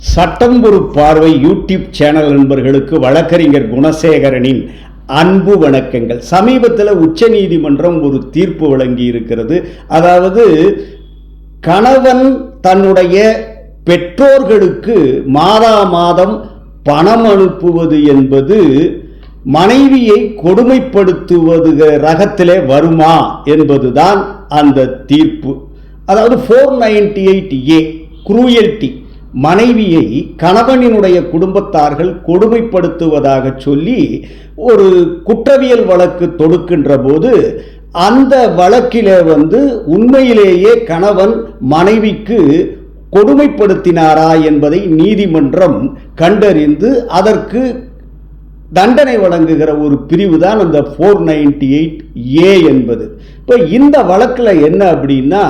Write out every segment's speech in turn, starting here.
சட்டம் ஒரு பார்வை யூடியூப் சேனல் நண்பர்களுக்கு வழக்கறிஞர் குணசேகரனின் அன்பு வணக்கங்கள். சமீபத்தில் உச்சநீதிமன்றம் ஒரு தீர்ப்பு வழங்கி இருக்கிறது அதாவது கணவன் தன்னுடைய பெற்றோர்களுக்கு மாதா மாதம் பணம் அனுப்புவது என்பது மனைவியை கொடுமைப்படுத்துவது ரகத்திலே வருமா என்பதுதான் அந்த தீர்ப்பு. அதாவது four ninety eight A cruelty மனைவியை கணவனினுடைய குடும்பத்தார்கள் கொடுமைப்படுத்துவதாக சொல்லி ஒரு குற்றவியல் வழக்கு தொடுக்கின்ற போது அந்த வழக்கிலே வந்து உண்மையிலேயே கணவன் மனைவிக்கு கொடுமைப்படுத்தினாரா என்பதை நீதிமன்றம் கண்டறிந்து அதற்கு தண்டனை வழங்குகிற ஒரு பிரிவு தான் அந்த ஃபோர் நைன்டி எயிட் ஏ என்பது. இப்போ இந்த வழக்கில் என்ன அப்படின்னா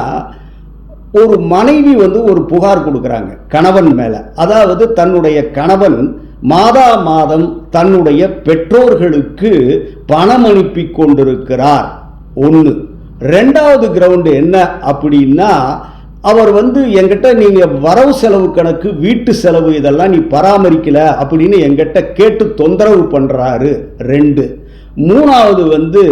ஒரு மனைவி வந்து ஒரு புகார் கொடுக்குறாங்க கணவன் மேலே. அதாவது தன்னுடைய கணவன் மாதா மாதம் தன்னுடைய பெற்றோர்களுக்கு பணம் அனுப்பி கொண்டிருக்கிறார். ஒன்று ரெண்டாவது கிரவுண்டு என்ன அப்படின்னா அவர் வந்து என்கிட்ட நீங்கள் வரவு செலவு கணக்கு வீட்டு செலவு இதெல்லாம் நீ பராமரிக்கலை அப்படின்னு என்கிட்ட கேட்டு தொந்தரவு பண்ணுறாரு ரெண்டு. மூணாவது வந்து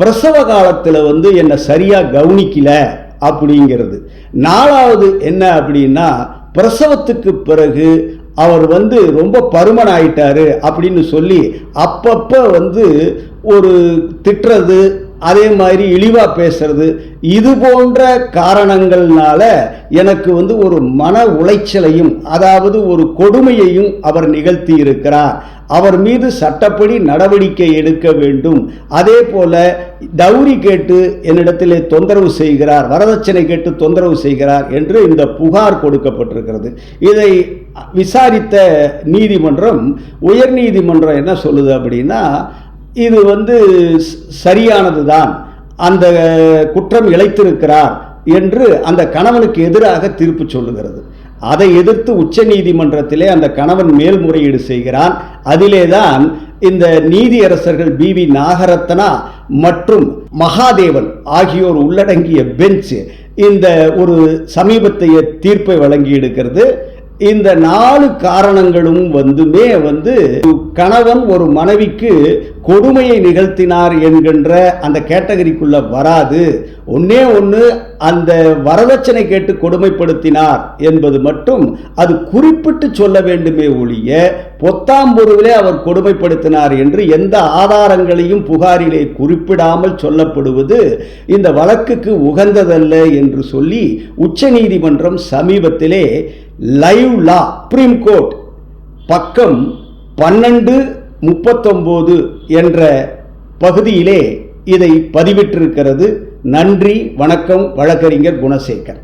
பிரசவ காலத்தில் வந்து என்னை சரியாக கவனிக்கலை. அப்படிங்கிறது. நாலாவது என்ன அப்படின்னா பிரசவத்துக்கு பிறகு அவர் வந்து ரொம்ப பருமன் ஆயிட்டாரு அப்படின்னு சொல்லி அப்பப்போ வந்து ஒரு திட்டுறது அதே மாதிரி இழிவாக பேசுறது இது போன்ற காரணங்கள்னால எனக்கு வந்து ஒரு மன உளைச்சலையும் அதாவது ஒரு கொடுமையையும் அவர் நிகழ்த்தி இருக்கிறார் அவர் மீது சட்டப்படி நடவடிக்கை எடுக்க வேண்டும். அதே போல டவுரி கேட்டு என்னிடத்திலே தொந்தரவு செய்கிறார் வரதட்சணை கேட்டு தொந்தரவு செய்கிறார் என்று இந்த புகார் கொடுக்கப்பட்டிருக்கிறது. இதை விசாரித்த நீதிமன்றம் உயர்நீதிமன்றம் என்ன சொல்லுது அப்படின்னா இது வந்து சரியானது தான் அந்த குற்றம் இழைத்திருக்கிறார் என்று அந்த கணவனுக்கு எதிராக தீர்ப்பு சொல்லுகிறது. அதை எதிர்த்து உச்ச நீதிமன்றத்திலே அந்த கணவன் மேல்முறையீடு செய்கிறான். அதிலே தான் இந்த நீதியரசர்கள் பி வி நாகரத்னா மற்றும் மகாதேவன் ஆகியோர் உள்ளடங்கிய பெஞ்ச் இந்த ஒரு சமீபத்தைய தீர்ப்பை வழங்கி எடுக்கிறது இந்த நாலு காரணங்களும் வந்துமே வந்து கணவன் ஒரு மனைவிக்கு கொடுமையை நிகழ்த்தினார் என்கின்ற அந்த கேட்டகரிக்குள்ள வராது. ஒன்னே ஒன்று அந்த வரதட்சணை கேட்டு கொடுமைப்படுத்தினார் என்பது மட்டும் அது குறிப்பிட்டு சொல்ல வேண்டுமே ஒழிய பொத்தாம்பொருவிலே அவர் கொடுமைப்படுத்தினார் என்று எந்த ஆதாரங்களையும் புகாரிலே குறிப்பிடாமல் சொல்லப்படுவது இந்த வழக்குக்கு உகந்ததல்ல என்று சொல்லி உச்சநீதிமன்றம் சமீபத்திலே லைவ் லா சுப்ரீம் கோர்ட் பக்கம் பன்னெண்டு முப்பத்தொம்போது என்ற பகுதியிலே இதை பதிவிட்டிருக்கிறது. நன்றி வணக்கம் வழக்கறிஞர் குணசேகர்.